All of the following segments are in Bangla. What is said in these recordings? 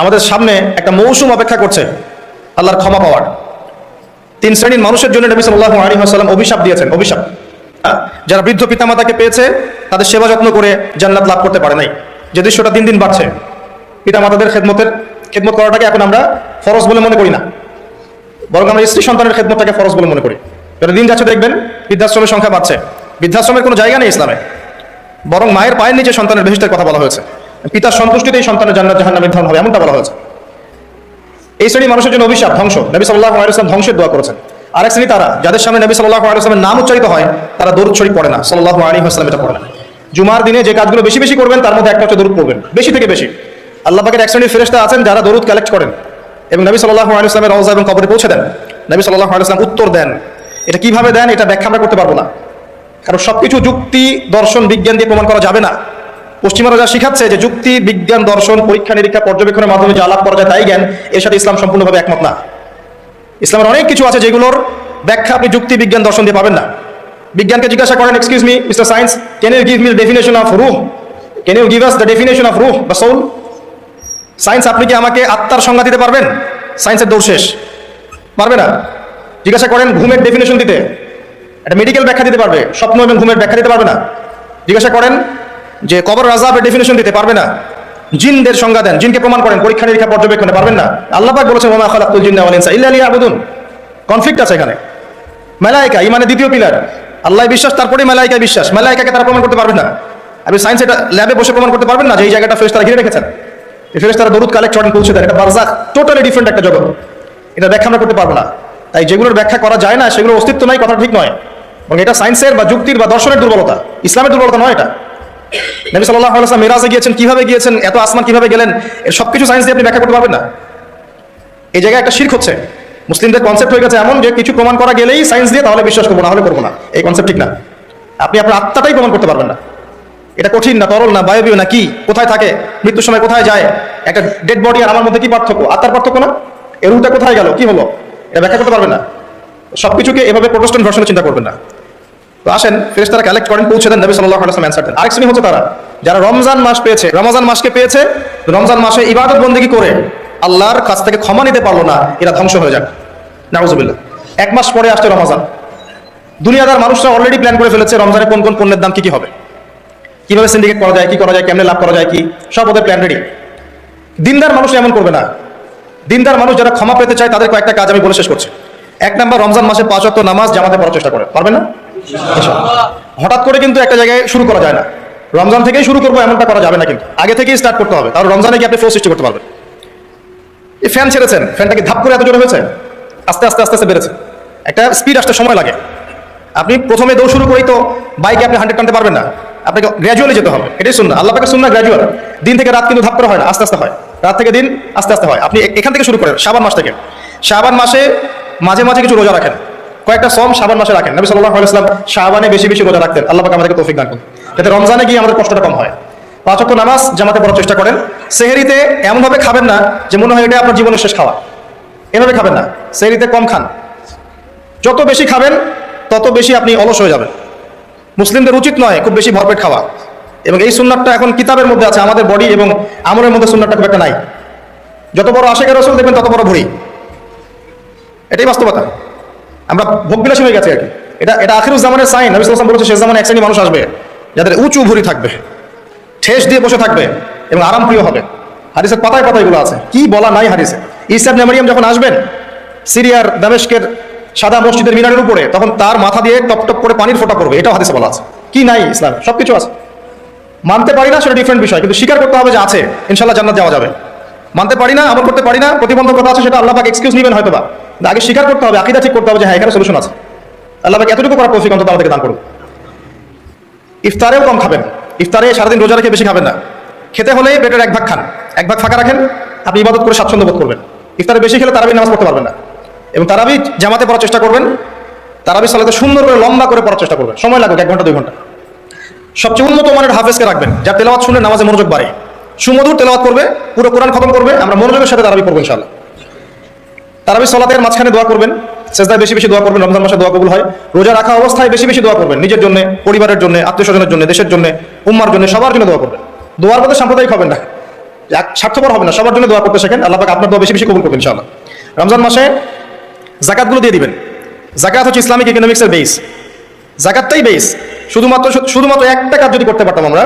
আমাদের সামনে একটা মৌসুম অপেক্ষা করছে, আল্লাহর ক্ষমা পাওয়ার। তিন শ্রেণির মানুষের জন্য নবী সাল্লাল্লাহু আলাইহি ওয়াসাল্লাম অভিশাপ দিয়েছেন, অভিশাপ। যারা বৃদ্ধ পিতামাতাকে পেয়েছে, তাদের সেবা যত্ন করে জান্নাত লাভ করতে পারে নাই। যে দৃশ্যটা দিন দিন বাড়ছে, পিতামাতাদের খেদমতের, খেদমত করাটাকে এখন আমরা ফরজ বলে মনে করি না। বরং আমরা স্ত্রী সন্তানের খেদমতটাকে ফরজ বলে মনে করি। যত দিন যাচ্ছে দেখবেন, বৃদ্ধাশ্রমের সংখ্যা বাড়ছে। বৃদ্ধাশ্রমের কোনো জায়গা নেই ইসলামে। বরং মায়ের পায়ের নিচে সন্তানের বেহিষ্টের কথা বলা হয়েছে। পিতার সন্তুষ্টিতেই সন্তানের জান্নাত জাহান্নাম নির্ধারণ হবে, এমনটা বলা হয়েছে। এই শ্রেণি মানুষের জন্য অভিশাপ, ধ্বংস। নবী সাল্লাল্লাহু আলাইহি ধ্বংসের দোয়া করেছেন। আরেক শ্রেণি তারা, যাদের সামনে নবী সাল্লাল্লাহু আলাইহি নাম উচ্চারিত হয়, তারা দরুদ শরীফ পড়ে না। সাল্লাল্লাহু আলাইহি ওয়াসাল্লাম এটা পড়ে না। জুমার দিনে যে কাজগুলো বেশি বেশি করবেন, তার মধ্যে একটা হচ্ছে দরুদ পড়বেন। বেশি থেকে বেশি। আল্লাহ পাকের এক শ্রেণির ফেরেশতা আছেন, যারা দরুদ কালেক্ট করেন। এবং নবী সাল্লাল্লাহু আলাইহি ওয়াসাল্লামের রওজা এবং কবরে পৌঁছে দেন। নবী সাল্লাল্লাহু আলাইহি ওয়াসাল্লাম উত্তর দেন, এটা কীভাবে দেন? এটা ব্যাখ্যা আমরা করতে পারব না। কারণ সবকিছু যুক্তি, দর্শন, বিজ্ঞান দিয়ে প্রমাণ করা যাবে না। পশ্চিমারা যা শিখাচ্ছে যে যুক্তি, বিজ্ঞান, দর্শন, পরীক্ষা, নিরীক্ষা, পর্যবেক্ষণের মাধ্যমে যে আলাপ করা যায় তাই জ্ঞান, এর সাথে ইসলাম সম্পূর্ণভাবে একমত না। ইসলামের অনেক কিছু আছে যেগুলোর ব্যাখ্যা আপনি যুক্তি, বিজ্ঞান, দর্শন দিয়ে পাবেন না। বিজ্ঞানকে জিজ্ঞাসা করেন excuse me mister science can you give me definition of রুহ can you give us the definition of রুহ বা সোল সায়েন্স আপনি কি আমাকে আত্মার সংজ্ঞা দিতে পারবেন? সায়েন্সের দৌড় শেষ। পারবে না। জিজ্ঞাসা করেন, ঘুমের ডেফিনেশন দিতে? একটা মেডিকেল ব্যাখ্যা দিতে পারবে। স্বপ্ন এবং ঘুমের ব্যাখ্যা দিতে পারবে না। জিজ্ঞাসা করেন যে কবর রাজাবের ডেফিনেশন দিতে পারবে না। জিনদের সংজ্ঞা দেন। জিনকে প্রমাণ করেন, পরীক্ষা নিরীক্ষা পর্যবেক্ষণে পারবেন না। আল্লাহ পাক বলেছেন ওমা খালাকুল জিন্না ওয়াল ইনসা ইল্লা লিয়াবুদুন। কনফ্লিক্ট আছে এখানে। মেলাইকা ইমানের দ্বিতীয় পিলার আল্লাহ বিশ্বাস তারপরে মেলাইকা বিশ্বাস। মেলাইকাকে তারা প্রমাণ করতে পারবে না। আপনি সায়েন্স এটা ল্যাবে বসে প্রমাণ করতে পারবেন না যে এই জায়গাটা ফেরেশ তারা ঘিরে রেখেছেন। এই ফেরেশ তারা দরুদ কালেক্ট করেন পৌঁছে দেন। এটা বারজাক টোটালি ডিফারেন্ট একটা জগৎ। এটা ব্যাখ্যা আমরা করতে পারব না। তাই যেগুলোর ব্যাখ্যা করা যায় না, সেগুলোর অস্তিত্ব নাই কথা ঠিক নয়। এবং এটা সায়েন্সের বা যুক্তির বা দর্শনের দুর্বলতা। ইসলামের দুর্বলতা নয় এটা। নবী সাল্লাহ আলাইসলাম মিরাজে গিয়েছেন, কীভাবে গিয়েছেন, এত আসমান কীভাবে গেলেন, এর সব কিছু সায়েন্স দিয়ে আপনি ব্যাখ্যা করতে পারবেন না। এই জায়গায় একটা শির্ক হচ্ছে। মুসলিমদের কনসেপ্ট হয়ে গেছে এমন যে কিছু প্রমাণ করা গেলেই সায়েন্স দিয়ে তাহলে বিশ্বাস করব না হলে করব না। এই কনসেপ্ট ঠিক না। আপনি আপনার আত্মাটাই প্রমাণ করতে পারবেন না। এটা কঠিন না, তরল না, বায়বীয় না কি, কোথায় থাকে, মৃত্যুর সময় কোথায় যায়, একটা ডেড বডি আর আমার মধ্যে কি পার্থক্য, আত্মার পার্থক্য না? এর রুটা কোথায় গেল, কি হলো? এটা ব্যাখ্যা করতে পারবেন না। সবকিছুকে এভাবে প্রোটেস্ট্যান্ট ভার্সনে চিন্তা করবেন না। তো আসেন ফেরেস তারা কালেক্ট করেন, পৌঁছে দেন, নবী সাল্লাহ আলাইসলাম অ্যান্সার দেন। আরেক শ্রেণি হচ্ছে তারা, যারা রমজান মাস পেয়েছে, রমজান মাসকে পেয়েছে, রমজান মাসে ইবাদত বন্দিগি করে আল্লাহর কাছ থেকে ক্ষমা নিতে পারল না, এরা ধ্বংস হয়ে যাক। নাউজুবিল্লাহ। এক মাস পরে আসছে রমজান। দুনিয়াদার মানুষরা অলরেডি প্ল্যান করে ফেলেছে রমজানে কোন কোন পণ্যের দাম কি কি হবে। কীভাবে সিন্ডিকেট করা যায়, কি করা যায়, কেমনে লাভ করা যায়, কি, সব ওদের প্ল্যান রেডি দিনদার মানুষ এমন করবে না। দিনদার মানুষ যারা ক্ষমা পেতে চায়, তাদের কয়েকটা কাজ আমি বলে শেষ করছি। এক নাম্বার, রমজান মাসে পাঁচ অক্ট নামাজ জামাতে পড়ার চেষ্টা করে। পারবেন না। হঠাৎ করে কিন্তু একটা জায়গায় শুরু করা যায় না। রমজান থেকেই শুরু করব এমনটা করা যাবে না কিন্তু। আগে থেকেই স্টার্ট করতে হবে। তাহলে রমজানে কি আপনি ফোর্স সৃষ্টি করতে পারবেন। এই ফ্যান ছেড়েছেন। ফ্যানটাকে ধাপ করে এত জোরে হয়েছে? আস্তে আস্তে আস্তে আস্তে বেড়েছে। একটা স্পিড আসতে সময় লাগে। আপনি প্রথমে দৌড় শুরু করেই তো বাইকে আপনি হান্ড্রেড টানতে পারবেন না। আপনাকে গ্র্যাজুয়ালি যেতে হবে। এটাই শুন না আল্লাহ পাকে শুন না গ্র্যাজুয়াল দিন থেকে রাত কিন্তু ধাপ করে হয় না। আস্তে আস্তে হয়। রাত থেকে দিন আস্তে আস্তে হয়। আপনি এখান থেকে শুরু করেন। শাবান মাস থেকে। শাবান মাসে মাঝে মাঝে কিছু রোজা রাখেন। কয়েকটা সম শাবান মাসে রাখেন। নবী সাল্লাল্লাহু আলাইহি ওয়াসাল্লাম শাবানে বেশি বেশি রোজা রাখতেন। আল্লাহ আমাদেরকে তৌফিক দান করুন। যাতে রমজানে গিয়ে আমাদের কষ্টটা কম হয়। পাঁচ ওয়াক্ত নামাজ জামাতে পড়ার চেষ্টা করেন। সেহেরিতে এমনভাবে খাবেন না যে মনে হয় এটা আপনার জীবনের শেষ খাওয়া। এভাবে খাবেন না। সেহেরিতে কম খান। যত বেশি খাবেন, তত বেশি আপনি অলস হয়ে যাবেন। মুসলিমদের উচিত নয় খুব বেশি ভরপেট খাওয়া। এবং এই সুন্নাতটা এখন কিতাবের মধ্যে আছে, আমাদের বডি এবং আমলের মধ্যে সুন্নাতটা খুব একটা নাই। যত বড় আশেখের রসুল দেখবেন তত বড় ভরি এটাই বাস্তবতা। আমরা ভোগবিলাসী হয়ে গেছে আর কি। এটা এটা আখিরুজ জামানের সাইন নবী সাল্লাল্লাহু বলেছে শেষ জামানে এক শ্রেণি মানুষ আসবে, যাদের উঁচু ভুরি থাকবে, ঠেস দিয়ে বসে থাকবে এবং আরামপ্রিয় হবে। হাদিসের পাতায় পাতায় এগুলো আছে। কি বলা নাই হাদিসে? ইসাব নেমারিয়াম যখন আসবেন, সিরিয়ার দামেশকের সাদা মসজিদের মিনারের উপরে, তখন তার মাথা দিয়ে টপ টপ করে পানির ফোঁটা পড়বে, এটাও হাদিসে বলা আছে। কি নাই ইসলাম? সব কিছু আছে। মানতে পারি না, সেটা ডিফারেন্ট বিষয়, কিন্তু স্বীকার করতে হবে যে আছে। ইনশাল্লাহ জান্নাত যাওয়া যাবে। মানতে পারি না, আমল করতে পারি না, প্রতিবন্ধকতা আছে, সেটা আল্লাহ পাক এক্সকিউজ নেবেন হয়তো বা আগে স্বীকার করতে হবে, আকিদা ঠিক করতে হবে যে হ্যাঁ এখানে সলিউশন আছে। আল্লাহ এতটুকু করার তৌফিক অন্তত আমাদেরকে দান করুন ইফতারেও কম খাবেন। ইফতারে সারাদিন রোজা রেখে বেশি খাবেন না। খেতে হলে পেটের এক ভাগ খান। এক ভাগ ফাঁকা রাখেন, আপনি ইবাদত করে স্বাচ্ছন্দ্য বোধ করবেন। ইফতারে বেশি খেলে তারাবি নামাজ পড়তে পারবেন না। এবং তারাবি জামাতে পড়ার চেষ্টা করবেন। তারাবি সালাতে সুন্দর করে, লম্বা করে পড়ার চেষ্টা করবেন। সময় লাগুক এক ঘণ্টা, দুই ঘণ্টা। সবচেয়ে উন্নত মানের হাফেজকে রাখবেন। যা তেলাওয়াত শুনে নামাজে মনোযোগ বাড়ে। সুমধুর তেলাওয়াত করবে, পুরো কোরআন খতম করবে, আমরা মনোযোগের সাথে তারাবি পড়ব ইনশাআল্লাহ। তারাবি সলাতের মাঝখানে দোয়া করবেন, সেজদায় বেশি বেশি দোয়া করবেন, রমজান মাসে দোয়া কবুল হয়। রোজা রাখা অবস্থায় বেশি বেশি দোয়া করবেন, নিজের জন্য, পরিবারের জন্য, আত্মীয় স্বজনের জন্য, দেশের জন্য, উম্মার জন্য, সবার জন্য দোয়া করবেন। দোয়ার মধ্যে সাম্প্রদায়িক হবেন না। এক, স্বার্থপর হবে না, সবার জন্য দোয়া করতে শেখেন। আল্লাহ আপনার দোয়া বেশি বেশি কবুল করবেন, ইনশাআল্লাহ। রমজান মাসে জাকাতগুলো দিয়ে দিবেন। জাকাত হচ্ছে ইসলামিক ইকোনমিক্সের বেস জাকাতটাই বেস শুধুমাত্র শুধুমাত্র একটা কাজ যদি করতে পারতাম আমরা,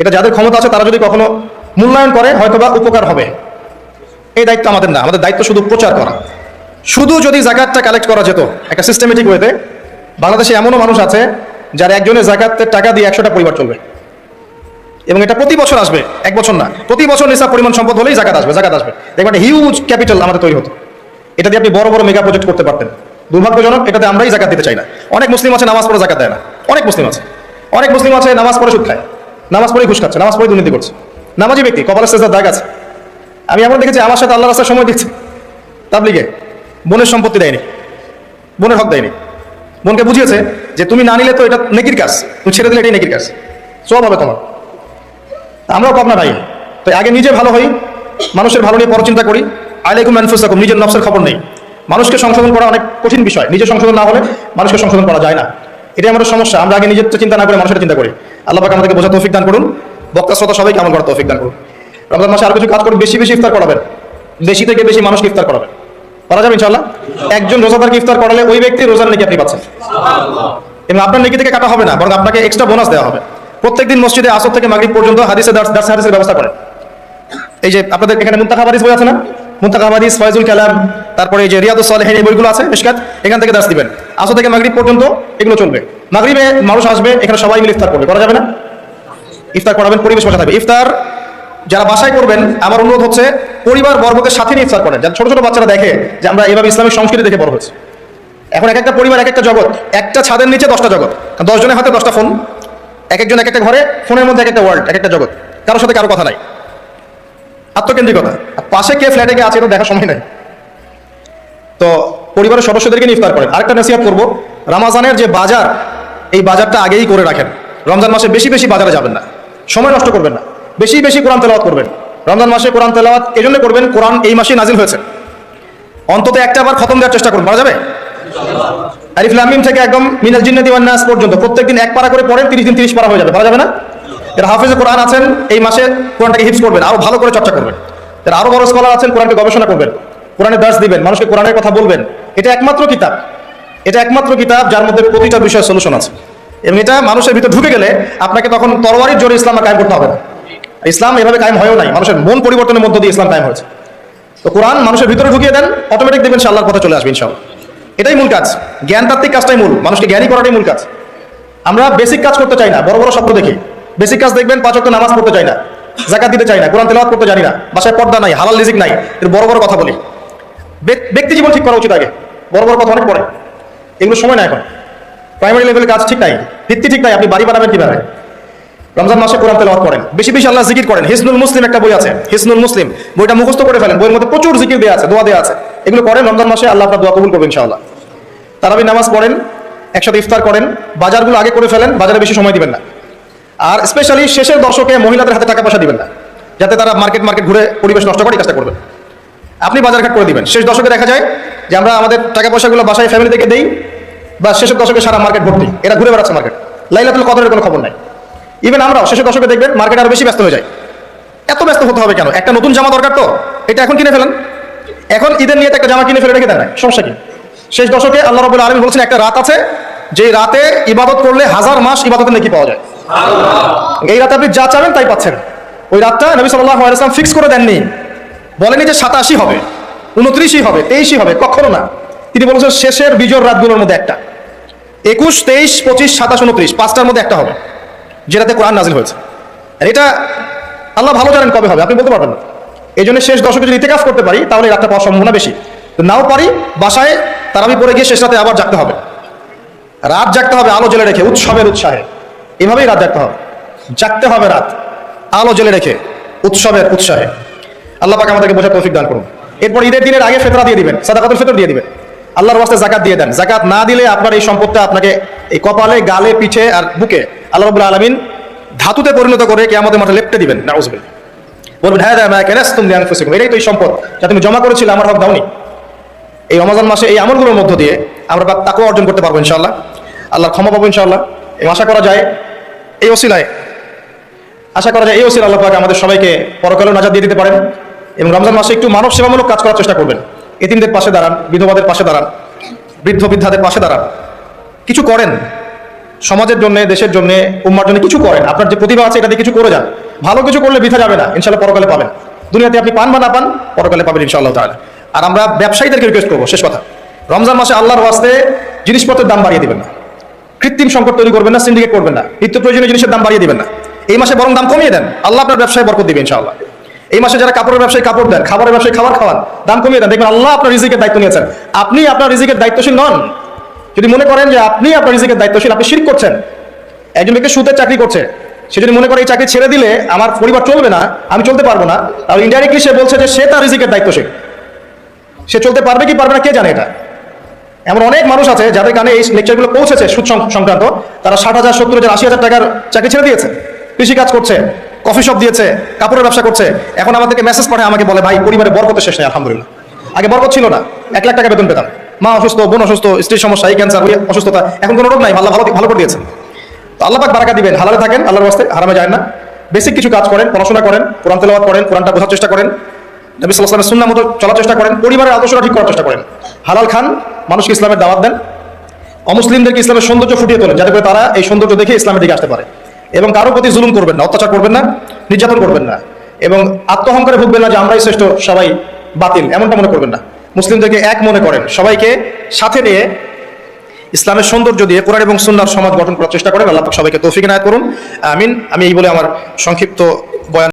এটা যাদের ক্ষমতা আছে তারা যদি কখনো মূল্যায়ন করে, হয়তোবা উপকার হবে। এই দায়িত্ব আমাদের না, আমাদের দায়িত্ব শুধু প্রচার করা। শুধু যদি জাকাতটা কালেক্ট করা যেত, একটা সিস্টেমেটিক ওয়েতে বাংলাদেশে এমনও মানুষ আছে যার একজনের জাকাতের টাকা দিয়ে একশোটা পরিবার চলবে। এবং এটা প্রতি বছর আসবে, এক বছর না, প্রতি বছর নিসাব পরিমাণ সম্পদ হলেই জাকাত আসবে জাকাত আসবে। দেখবেন হিউজ ক্যাপিটাল আমাদের তৈরি হতো। এটা দিয়ে আপনি বড় বড় মেগা প্রজেক্ট করতে পারতেন। দুর্ভাগ্যজনক, এটাতে আমরাই জাকাত দিতে চাই না। অনেক মুসলিম আছে নামাজ পড়ে জাকাত দেয় না। অনেক মুসলিম আছে। অনেক মুসলিম আছে নামাজ পড়ে সুদ খায়। নামাজ পড়ে ঘুষ খাচ্ছে, নামাজ পড়ে দুর্নীতি করছে। নামাজি ব্যক্তি কপালের শেষের দাগ আছে। আমি এমন দেখেছি, আমার সাথে আল্লাহ রাস্তার সময় দিচ্ছে। তাবলিগে। বোনের সম্পত্তি দেয়নি। বোনের হক দেয়নি। বোনকে বুঝিয়েছে যে তুমি না নিলে তো এটা নেকির কাজ। তুমি ছেড়ে দিলে এটাই নেকির কাজ। সব হবে তোমার। আমরাও পাবনা ভাই। তো আগে নিজে ভালো হই, মানুষের ভালো নিয়ে পরচিন্তা করি। আলাইকুম আনফুসাকুম, নিজের নফসের খবর নেই। মানুষকে সংশোধন করা অনেক কঠিন বিষয়। নিজে সংশোধন না হলে মানুষকে সংশোধন করা যায় না। এটাই আমাদের সমস্যা। আমরা আগে নিজের চিন্তা না করে মানুষের চিন্তা করি। আল্লাহ পাক আমাদেরকে বোঝা তৌফিক দান করুন। বক্তা, শ্রোতা সবাইকে আমল করা তৌফিক দান করুন। রমজান মাসে আর কিছু কাজ করুন বেশি বেশি ইফতার করাবেন। বেশি থেকে বেশি মানুষকে ইফতার করাবেন। করা যাবে ইনশাল্লাহ একজন রোজাদারকে ইফতার করালে ওই ব্যক্তি রোজার নাকি আপনি পাচ্ছেন। এবং আপনার নেকি থেকে কাটা হবে না, বরং আপনাকে এক্সট্রা বোনাস দেওয়া হবে। প্রত্যেকদিন মসজিদে আসর থেকে মাগরিব পর্যন্ত হাদিসে দার্স হাদিসের ব্যবস্থা করেন। এই যে আপনাদের এখানে মুন্তাখা হাদিস বই আছে না? মুন্তাখা হাদিস, ফয়জুল কালাম, তারপরে এই যে রিয়াদুস সালেহিন এই বইগুলো আছে মিশকাত এখান থেকে দার্স দিবেন। আসর থেকে মাগরিব পর্যন্ত এগুলো চলবে। মাগরিবে মানুষ আসবে, এখানে সবাই মিলে ইফতার করবে। করা যাবে না? ইফতার করাবেন, পরিবেশ বসা থাকবে। ইফতার যারা বাসায় করবেন, আমার অনুরোধ হচ্ছে পরিবার বর্গকে সাথে নিয়ে ইফতার করেন। যাতে ছোট ছোট বাচ্চারা দেখে যে আমরা এভাবে ইসলামিক সংস্কৃতি দেখে বড় হয়েছে। এখন এক একটা পরিবার, এক একটা জগৎ, একটা ছাদের নিচে দশটা জগৎ। দশজনের হাতে দশটা ফোন এক একজন এক একটা ঘরে, ফোনের মধ্যে এক একটা ওয়ার্ল্ড এক একটা জগৎ। কারোর সাথে কারও কথা নাই। আত্মকেন্দ্রিকতা। পাশে কে ফ্ল্যাটে কে আছে এটা দেখার সময় নাই। তো পরিবারের সদস্যদেরকে নিয়ে ইফতার করেন। আরেকটা নসিহাত করব, রামাজানের যে বাজার, এই বাজারটা আগেই করে রাখেন। রমজান মাসে বেশি বেশি বাজারে যাবেন না। সময় নষ্ট করবেন না। বেশি বেশি কোরআন তেলাওয়াত করবেন। রমজান মাসে কোরআন তেলাওয়াত এই জন্য করবেন, কোরআন এই মাসে নাজিল হয়েছে। অন্তত একটা বার খতম দেওয়ার চেষ্টা করুন পারা যাবে? আরিফ লামিম থেকে একদম মিনাল জিন্নাতি ওয়ান নাস পর্যন্ত প্রত্যেকদিন এক পারা করে পড়েন, তিরিশ দিন তিরিশ পারা হয়ে যাবে পারা যাবে না? এর হাফিজে কোরআন আছেন, এই মাসে কোরআনটাকে হিফজ করবেন, আরও ভালো করে চর্চা করবেন। এর আরও বড় স্কলার আছেন, কোরআনকে গবেষণা করবেন, কোরআনের দাস দিবেন, মানুষকে কোরআনের কথা বলবেন। এটা একমাত্র কিতাব। এটা একমাত্র কিতাব যার মধ্যে প্রতিটা বিষয়ে সলিউশন আছে। এবং এটা মানুষের ভিতরে ঢুকে গেলে আপনাকে তখন তরবারির জোরে ইসলাম কায়েম করতে হবে না। ইসলাম এভাবে কায়েম হয়েও নাই। মানুষের মন পরিবর্তনের মধ্য দিয়ে ইসলাম কায়েম হয়েছে। তো কোরআন মানুষের ভিতরে ঢুকিয়ে দেন অটোমেটিক দেখবেন সে আল্লাহর পথে চলে আসবে ইনশাআল্লাহ। এটাই মূল কাজ। জ্ঞান তাত্ত্বিক কাজটাই মূল। মানুষকে জ্ঞানী করাটাই মূল কাজ। আমরা বেসিক কাজ করতে চাই না, বড় বড় স্বপ্ন দেখি। বেসিক কাজ দেখবেন পাঁচ ওয়াক্ত নামাজ পড়তে চাই না জাকাত দিতে চাই না, কোরআন তেলাওয়াত করতে জানি না, বাসায় পর্দা নাই, হালাল রিজিক নাই, এর বড় বড় কথা বলি। ব্যক- ব্যক্তি জীবন ঠিক করা উচিত আগে। বড় বড় কথা অনেক পড়ে। এগুলো সময় না এখন। প্রাইমারি লেভেলের কাজ ঠিক নাই, ভিত্তি ঠিক নাই, আপনি বাড়ি বানাবেন কীভাবে? রমজান মাসে কোরআন তেলাওয়াত করেন। বেশি বেশি আল্লাহ জিকির করেন। হিসনুল মুসলিম একটা বই আছে। হিসনুল মুসলিম। বইটা মুখস্থ করে ফেলেন। বইয়ের মধ্যে প্রচুর জিকির দেওয়া আছে, দোয়া দেওয়া আছে। এগুলো করেন, রমজান মাসে আল্লাহ আপনার দোয়া কবুল করবেন ইনশাআল্লাহ। তারাবি নামাজ পড়েন, একসাথে ইফতার করেন, বাজারগুলো আগে করে ফেলেন, বাজারে বেশি সময় দিবেন না। আর স্পেশালি শেষের দশকে মহিলাদের হাতে টাকা পয়সা দিবেন না, যাতে তারা মার্কেট মার্কেট ঘুরে পরিবেশ নষ্ট করে কাজটা করবেন। আপনি বাজারঘাট করে দিবেন। শেষ দশকে দেখা যায় যে আমরা আমাদের টাকা পয়সাগুলো বাসায় ফ্যামিলি থেকে দেই, বা শেষের দশকে সারা মার্কেট ভর্তি এরা ঘুরে বেড়াচ্ছে মার্কেট লাইলাতুল কদরের কোনো খবর নাই। ইভেন আমরাও শেষের দশকে দেখবেন মার্কেট আরও বেশি ব্যস্ত হয়ে যায়। এত ব্যস্ত হতে হবে কেন? একটা নতুন জামা দরকার তো। এটা এখন কিনে ফেলেন। এখন ঈদের নিয়ে একটা জামা কিনে ফেলে রেখে দেন সমস্যা কি? শেষ দশকে আল্লাহ রবুল্লা আলমী বলছেন একটা রাত আছে যে রাতে ইবাদত করলে হাজার মাস ইবাদতের নাকি পাওয়া যায়। এই রাতে আপনি যা চাবেন তাই পাচ্ছেন। ওই রাতটা নবী সাল্লাহ আলাইসলাম ফিক্স করে দেননি। বলেনি যে সাতাশি হবে উনত্রিশই হবে তেইশই হবে কখনো না। তিনি বলেছেন শেষের বিজয় রাতগুলোর মধ্যে একটা। একুশ তেইশ পঁচিশ সাতাশ উনত্রিশ পাঁচটার মধ্যে একটা হবে। যেটাতে কোরআন নাজিল হয়েছে। আর এটা আল্লাহ ভালো জানেন কবে হবে, আপনি বলতে পারবেন এই জন্য শেষ দশকে যদি ইতিকাফ করতে পারি, তাহলে রাতটা পাওয়ার সম্ভাবনা বেশি। তো নাও পারি, বাসায় তারাবি পরে গিয়ে শেষ রাতে আবার জাগতে হবে। রাত জাগতে হবে, আলো জেলে রেখে, উৎসবের উৎসাহে। এভাবেই রাত জাগতে হবে। জাগতে হবে রাত, আলো জেলে রেখে, উৎসবের উৎসাহে। আল্লাহ পাক আমাদেরকে বোঝার তৌফিক দান করুন। এরপর ঈদের দিনের আগে ফেতরা দিয়ে দিবেন, সাদাকাতুল ফেতর দিয়ে দিবেন। আল্লাহর ওয়াস্তে জাকাত দিয়ে দেন। জাকাত না দিলে আপনার এই সম্পদটা আপনাকে এই কপালে, গালে, পিঠে আর বুকে আল্লাহ রাব্বুল আলামিন ধাতুতে পরিণত করে কে আমাদের মাঠে লেপটে দিবেন। নাউজুবিল্লাহ। বলবেন হ্যাঁ লিআনফুসিকুম। এটাই তো এই সম্পদ যা তুমি জমা করেছিলে, আমার হক দাওনি। এই রমজান মাসে এই আমলগুলোর মধ্য দিয়ে আমরা তাকেও অর্জন করতে পারব ইনশাআল্লাহ। আল্লাহর ক্ষমা পাবো ইনশাআল্লাহ। এই আশা করা যায় এই ওসিলায়, আশা করা যায় এই ওসির আল্লাহ পাক আমাদের সবাইকে পরকালেও নাজাদ দিয়ে দিতে পারেন এবং রমজান মাসে একটু মানব সেবামূলক কাজ করার চেষ্টা করবেন। এতিমদের পাশে দাঁড়ান, বিধবাদের পাশে দাঁড়ান, বৃদ্ধ বৃদ্ধাদের পাশে দাঁড়ান। কিছু করেন। সমাজের জন্য, দেশের জন্য, উম্মার জন্য কিছু করেন। আপনার যে প্রতিভা আছে, এটা কিছু করে যান। ভালো কিছু করলে বৃথা যাবে না। ইনশাল্লাহ পরকালে পাবেন। দুনিয়াতে আপনি পান বা না পান, পরকালে পাবেন ইনশাআল্লাহ তাহলে আর আমরা ব্যবসায়ীদেরকে রিকোয়েস্ট করব, শেষ কথা। রমজান মাসে আল্লাহর ওয়াস্তে জিনিসপত্রের দাম বাড়িয়ে দিবেন না। কৃত্রিম সংকট তৈরি করবেন না সিন্ডিকেট করবেন না। নিত্য প্রয়োজনীয় জিনিসের দাম বাড়িয়ে দিবেন না। এই মাসে বরং দাম কমিয়ে দেন। আল্লাহ আপনার ব্যবসায় বরকত দিবে ইনশাআল্লাহ। এই মাসে যারা কাপড়ের ব্যবসায়ী কাপড় দেন, খাবারের ব্যবসায়ী খাবার খাওয়ান, দাম কমিয়ে দেন। দেখবেন আল্লাহ আপনার রিজিকের দায়িত্ব নিয়েছেন আপনি আপনার রিজিকের দায়িত্বশীল নন। যদি মনে করেন যে আপনি আপনার রিজিকের দায়িত্বশীল, আপনি শিরিক করছেন। একজন ব্যক্তি সুদের চাকরি করছে, সে যদি মনে করে এই চাকরি ছেড়ে দিলে আমার পরিবার চলবে না, আমি চলতে পারব না, তাহলে ইনডাইরেক্টলি সে বলছে যে সে তার রিজিকের দায়িত্বশীল। সে চলতে পারবে কি পারবে না, কে জানে এটা? এমন অনেক মানুষ আছে যাদের কানে এই লেকচারগুলো পৌঁছেছে সুদ সংক্রান্ত, তারা ষাট হাজার, সত্তর হাজার, আশি হাজার টাকার চাকরি ছেড়ে দিয়েছে কৃষি কাজ করছে। কফি শপ দিয়েছে, কাপড়ের ব্যবসা করছে। এখন আমাদেরকে মেসেজ পাঠায়, আমাকে বলে, ভাই, পরিবারে বরকত শেষ নেই, আলহামদুলিল্লাহ। আগে বরকত ছিল না। এক লাখ টাকা বেতন পেতাম। মা অসুস্থ, বোন অসুস্থ, স্ত্রীর সমস্যা, এই ক্যান্সার ওই অসুস্থতা। এখন কোনো রোগ নাই, আল্লাহ ভালো ভালো করে দিয়েছে তো আল্লাহ পাক বারাকা দিবেন, হালালে থাকেন, আল্লাহর বাস্তে হারামে যায় না। বেসিক কিছু কাজ করেন, পড়াশোনা করেন, কোরআন তেলাওয়াত করেন, কোরআনটা বোঝার চেষ্টা করেন। নবী সাল্লাহ সুন্নাহ মতো চলার চেষ্টা করেন, পরিবারের আদর্শটা ঠিক করার চেষ্টা করেন। হালাল খান, মানুষকে ইসলামের দাওয়াত দেন। অমুসলিমদেরকে ইসলামের সৌন্দর্য ফুটিয়ে তোলেন, যাতে করে তারা এই সৌন্দর্য দেখে ইসলামের দিকে আসতে পারে। এবং কারও প্রতি জুলুম করবেন না, অত্যাচার করবেন না, নির্যাতন করবেন না এবং আত্মহংকারে ভুগবেন না যে আমরাই শ্রেষ্ঠ, সবাই বাতিল, এমনটা মনে করবেন না। মুসলিমদেরকে এক মনে করেন, সবাইকে সাথে নিয়ে ইসলামের সৌন্দর্য দিয়ে কোরআন এবং সুন্নার সমাজ গঠন করার চেষ্টা করেন, আল্লাহ সবাইকে তৌফিক নায়ত করুন, আমিন। আমি এই বলে আমার সংক্ষিপ্ত বয়ান